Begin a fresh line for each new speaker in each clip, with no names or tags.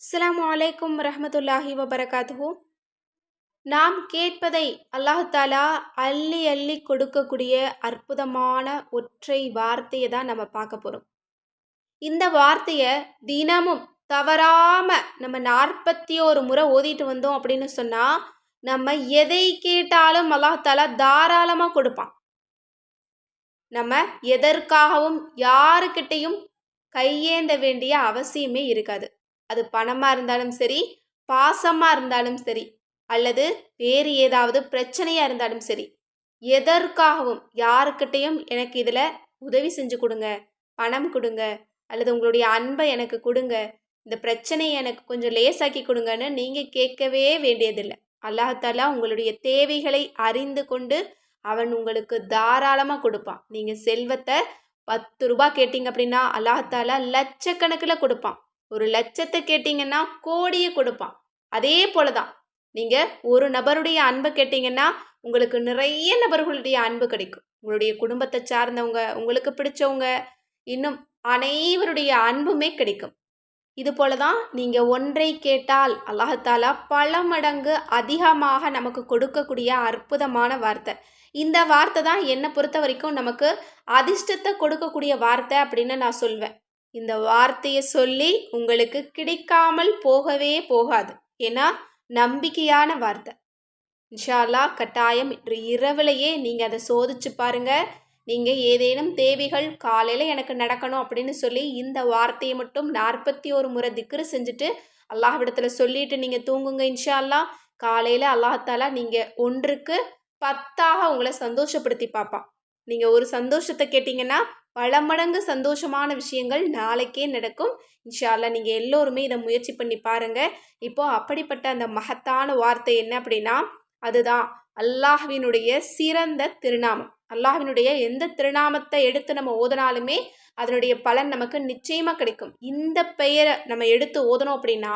அஸ்லாம் அலைக்கும் ரஹமத்துல்லாஹி வபரகாத்து நாம் கேட்பதை அல்லாஹு தாலா அள்ளி அள்ளி கொடுக்கக்கூடிய அற்புதமான ஒற்றை வார்த்தையை தான் நம்ம பார்க்க போகிறோம் இந்த வார்த்தையை தினமும் தவறாமல் நம்ம நாற்பத்தி ஒரு முறை ஓதிட்டு வந்தோம் அப்படின்னு சொன்னால் நம்ம எதை கேட்டாலும் அல்லாஹ் தாலா தாராளமாக கொடுப்பான். நம்ம எதற்காகவும் யாருக்கிட்டையும் கையேந்த வேண்டிய அவசியமே இருக்காது. அது பணமாக இருந்தாலும் சரி பாசமாக இருந்தாலும் சரி அல்லது வேறு ஏதாவது பிரச்சனையாக இருந்தாலும் சரி எதற்காகவும் யாருக்கிட்டையும் எனக்கு இதில் உதவி செஞ்சு கொடுங்க பணம் கொடுங்க அல்லது உங்களுடைய அன்பை எனக்கு கொடுங்க இந்த பிரச்சனையை எனக்கு கொஞ்சம் லேசாக்கி கொடுங்கன்னு நீங்கள் கேட்கவே வேண்டியதில்லை. அல்லாஹாலா உங்களுடைய தேவைகளை அறிந்து கொண்டு அவன் உங்களுக்கு தாராளமாக கொடுப்பான். நீங்கள் செல்வத்தை பத்து ரூபா கேட்டிங்க அப்படின்னா அல்லாஹாலா லட்சக்கணக்கில் கொடுப்பான். ஒரு லட்சத்தை கேட்டிங்கன்னா கோடியை கொடுப்பான். அதே போல தான் நீங்கள் ஒரு நபருடைய அன்பை கேட்டிங்கன்னா உங்களுக்கு நிறைய நபர்களுடைய அன்பு கிடைக்கும். உங்களுடைய குடும்பத்தை சார்ந்தவங்க உங்களுக்கு பிடிச்சவங்க இன்னும் அனைவருடைய அன்புமே கிடைக்கும். இது போல தான் நீங்கள் ஒன்றை கேட்டால் அல்லாஹாலா பல மடங்கு அதிகமாக நமக்கு கொடுக்கக்கூடிய அற்புதமான வார்த்தை. இந்த வார்த்தை தான் என்னை பொறுத்த வரைக்கும் நமக்கு அதிர்ஷ்டத்தை கொடுக்கக்கூடிய வார்த்தை அப்படின்னு நான் சொல்வேன். இந்த வார்த்தையை சொல்லி உங்களுக்கு கிடைக்காமல் போகவே போகாது. ஏன்னா நம்பிக்கையான வார்த்தை. இன்ஷால்லா கட்டாயம் இன்று இரவுலையே நீங்கள் அதை சோதிச்சு பாருங்கள் நீங்கள் ஏதேனும் தேவைகள் காலையில் எனக்கு நடக்கணும் அப்படின்னு சொல்லி இந்த வார்த்தையை மட்டும் நாற்பத்தி ஒரு முறை திக்ரு செஞ்சுட்டு அல்லாஹ்விடத்தில் சொல்லிட்டு நீங்கள் தூங்குங்க இன்ஷா அல்லா காலையில் அல்லாஹாலா நீங்கள் ஒன்றுக்கு பத்தாக உங்களை சந்தோஷப்படுத்தி பார்ப்பான் நீங்கள் ஒரு சந்தோஷத்தை கேட்டிங்கன்னா பல மடங்கு சந்தோஷமான விஷயங்கள் நாளைக்கே நடக்கும். இன்ஷால்லா நீங்கள் எல்லோருமே இதை முயற்சி பண்ணி பாருங்கள் இப்போது அப்படிப்பட்ட அந்த மகத்தான வார்த்தை என்ன அப்படின்னா அதுதான். அல்லாஹ்வினுடைய சிறந்த திருநாமம். அல்லாஹ்வினுடைய எந்த திருநாமத்தை எடுத்து நம்ம ஓதினாலுமே அதனுடைய பலன் நமக்கு நிச்சயமாக கிடைக்கும். இந்த பெயரை நம்ம எடுத்து ஓதணும் அப்படின்னா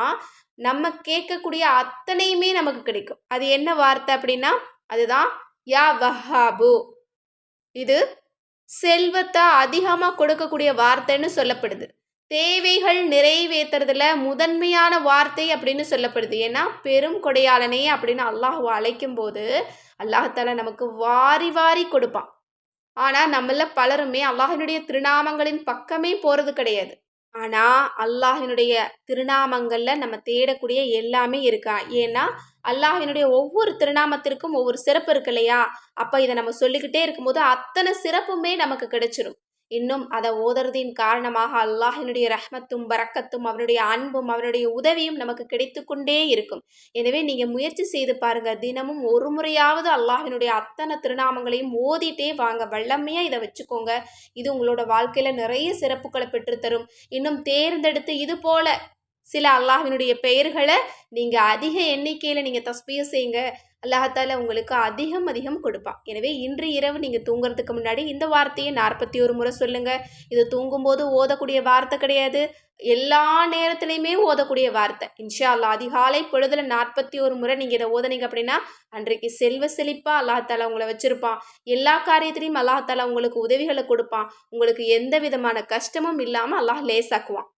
நம்ம கேட்கக்கூடிய அத்தனையுமே நமக்கு கிடைக்கும். அது என்ன வார்த்தை அப்படின்னா அதுதான் யா வஹாபு. இது செல்வத்தை அதிகமாக கொடுக்கக்கூடிய வார்த்தைன்னு சொல்லப்படுது. தேவைகள் நிறைவேற்றுறதுல முதன்மையான வார்த்தை அப்படின்னு சொல்லப்படுது. ஏன்னா பெரும் கொடையாளனே அப்படின்னு அல்லாஹ் அழைக்கும் போது அல்லாஹால நமக்கு வாரி வாரி கொடுப்பான். ஆனால் நம்மள பலருமே அல்லாஹினுடைய திருநாமங்களின் பக்கமே போகிறது கிடையாது. ஆனால் அல்லாஹினுடைய திருநாமங்களில் நம்ம தேடக்கூடிய எல்லாமே இருக்கா? ஏன்னா அல்லாஹினுடைய ஒவ்வொரு திருநாமத்திற்கும் ஒவ்வொரு சிறப்பு இருக்கு இல்லையா? அப்போ இதை நம்ம சொல்லிக்கிட்டே இருக்கும்போது அத்தனை சிறப்புமே நமக்கு கிடைச்சிடும் இன்னும் அதை ஓதுறதின் காரணமாக அல்லாஹினுடைய ரஹ்மத்தும் பறக்கத்தும் அவனுடைய அன்பும் அவனுடைய உதவியும் நமக்கு கிடைத்து கொண்டே இருக்கும். எனவே நீங்கள் முயற்சி செய்து பாருங்கள் தினமும் ஒரு முறையாவது அல்லாஹினுடைய அத்தனை திருநாமங்களையும் ஓதிட்டே வாங்க. வல்லமையாக இதை வச்சுக்கோங்க. இது உங்களோட வாழ்க்கையில் நிறைய சிறப்புகளை பெற்றுத்தரும் இன்னும் தேர்ந்தெடுத்து இது போல சில அல்லாஹினுடைய பெயர்களை நீங்கள் அதிக எண்ணிக்கையில் நீங்கள் தஸ்பியம் செய்யுங்க. அல்லாஹால உங்களுக்கு அதிகம் அதிகம் கொடுப்பான். எனவே இன்று இரவு நீங்கள் தூங்குறதுக்கு முன்னாடி இந்த வார்த்தையை நாற்பத்தி ஒரு முறை சொல்லுங்கள் இது தூங்கும்போது ஓதக்கூடிய வார்த்தை கிடையாது. எல்லா நேரத்துலையுமே ஓதக்கூடிய வார்த்தை. இன்ஷா அல்லா அதிகாலை பொழுதுல நாற்பத்தி ஒரு முறை நீங்கள் இதை ஓதனீங்க அப்படின்னா அன்றைக்கு செல்வ செழிப்பாக அல்லாஹால உங்களை வச்சுருப்பான். எல்லா காரியத்திலையும் அல்லாஹால உங்களுக்கு உதவிகளை கொடுப்பான். உங்களுக்கு எந்த விதமான கஷ்டமும் இல்லாமல் அல்லாஹ் லேசாக்குவான்.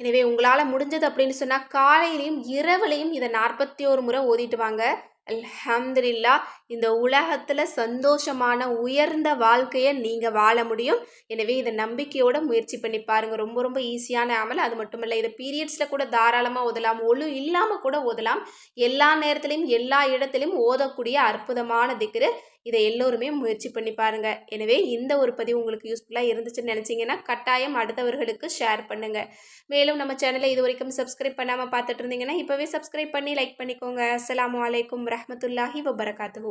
எனவே உங்களால் முடிஞ்சது அப்படின்னு சொன்னால் காலையிலையும் இரவுலையும் இதை நாற்பத்தி ஒரு முறை ஓதிட்டு வாங்க. அல்ஹம்துலில்லா இந்த உலகத்தில் சந்தோஷமான உயர்ந்த வாழ்க்கையை நீங்கள் வாழ முடியும். எனவே இதை நம்பிக்கையோட முயற்சி பண்ணி பாருங்கள் ரொம்ப ரொம்ப ஈஸியான அமல். அது மட்டும் இல்லை இதை பீரியட்ஸில் கூட தாராளமாக ஓதலாம். ஒழு இல்லாமல் கூட ஓதலாம். எல்லா நேரத்துலையும் எல்லா இடத்துலையும் ஓதக்கூடிய அற்புதமான திக்ரு. இதை எல்லோருமே முயற்சி பண்ணி பாருங்கள் எனவே இந்த ஒரு பதிவு உங்களுக்கு யூஸ்ஃபுல்லாக இருந்துச்சுன்னு நினச்சிங்கன்னா கட்டாயம் அடுத்தவர்களுக்கு ஷேர் பண்ணுங்கள் மேலும் நம்ம சேனலை இது வரைக்கும் சப்ஸ்கிரைப் பண்ணாமல் பார்த்துட்டு இருந்தீங்கன்னா இப்போவே சப்ஸ்கிரைப் பண்ணி லைக் பண்ணிக்கோங்க. அஸ்லாம் வலைக்கம் ரஹமத்துல்லாஹி வபரகாத்து